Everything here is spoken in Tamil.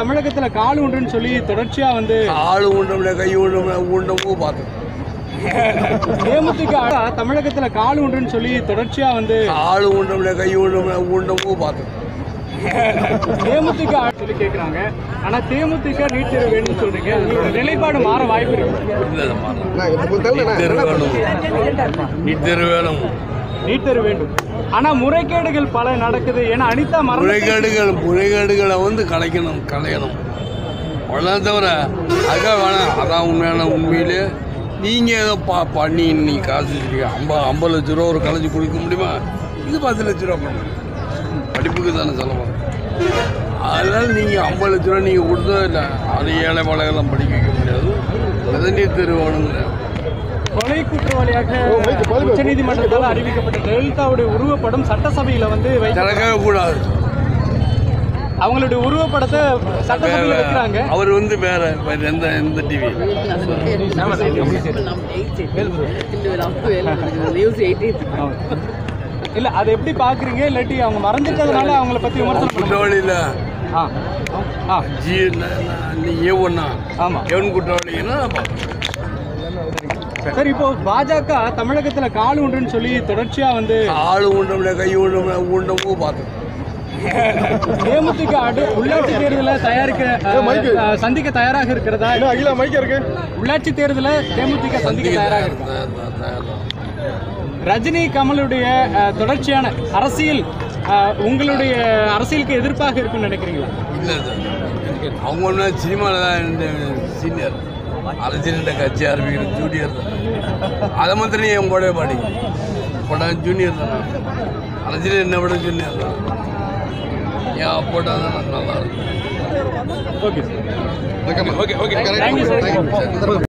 தமிழகத்துல கால் ஒன்றுன்னு சொல்லி தொடர்ச்சியா வந்து ஆள் உண்டமில்ல கை உண்டமில்ல ஊண்டமும் பார்த்தோம் தேமுதிக தமிழகத்துல கால் ஒன்றுன்னு சொல்லி தொடர்ச்சியா வந்து ஆள் உண்டமில்ல கை உண்டமில்ல ஊண்டமும் பார்த்தோம் தேமுதிக சொல்லி கேக்குறாங்க. ஆனா தேமுதிக நீட் தேர்வு வேணும்னு சொல்றீங்க. உங்களோட நிலைப்பாடு மாற வாய்ப்பு இருக்கு. நீட் தேர்வு வேணும். நீட் வேண்டும். ஆனால் முறைகேடுகள் பல நடக்குது. ஏன்னா அனிதா முறைகேடுகள் முறைகேடுகளை வந்து கலைக்கணும் கலையணும் அவ்வளோதான் தவிர அதுக்காக வேணாம் அதான் உண்மையான உண்மையிலே. நீங்கள் ஏதோ பா பண்ணி நீ காசு வச்சுருக்கீங்க. ஐம்பது ஐம்பது லட்ச ரூபா ஒரு காலேஜ் கொடுக்க முடியுமா? இது பத்து லட்ச ரூபா பண்ணுங்க படிப்புக்கு தானே செலவாகும். அதனால் நீங்கள் ஐம்பது லட்ச ரூபா நீங்கள் கொடுத்தா இல்லை. அது ஏழை பாளையெல்லாம் படிக்க வைக்க முடியாது. அதை நீ தெருவானுங்க குற்றவாளியாக உச்சநீதிமன்றத்தால் அறிவிக்கப்பட்ட ஜெயலலிதாவுடைய உருவப்படம் சட்டசபையில வந்து கூடாது அவங்களுடைய உருவப்படத்தை சட்டசபையில வைக்கிறாங்க. அவர் வந்து வேற எந்த எந்த டிவி இல்ல அதை எப்படி பாக்குறீங்க? இல்லாட்டி அவங்க மறந்துட்டதுனால அவங்கள பத்தி விமர்சனம் ஆ. ஆ. ஜி ஏ ஒன்னா? ஆமா. எவன் குற்றவாளின்னா சரி இப்போ பாஜக தமிழகத்துல கால் ஒன்றுன்னு சொல்லி தொடர்ச்சியா வந்து ஆள் உண்டமில்ல கை உண்டமில்ல ஊண்டமும் பார்த்தோம் தேமுதிக அடு உள்ளாட்சி தேர்தலை தயாரிக்க சந்திக்க தயாராக இருக்கிறதா? உள்ளாட்சி தேர்தலை தேமுதிக சந்திக்க தயாராக இருக்கா? ரஜினி கமலுடைய தொடர்ச்சியான அரசியல் உங்களுடைய அரசியலுக்கு எதிர்ப்பாக இருக்குன்னு நினைக்கிறீங்களா? இல்லை சார் அவங்க ஒன்றா சினிமாவில் தான் சீனியர். அரசியல் கட்சி ஆரம்பிக்கிற ஜூனியர் தான். அதை மாத்திரம் என் கூட பாடி. போட்டா ஜூனியர் தான். அரசியல் என்ன விட ஜூனியர் தான். ஏன் போட்டால் தான் நல்லா இருக்கும். Okay okay okay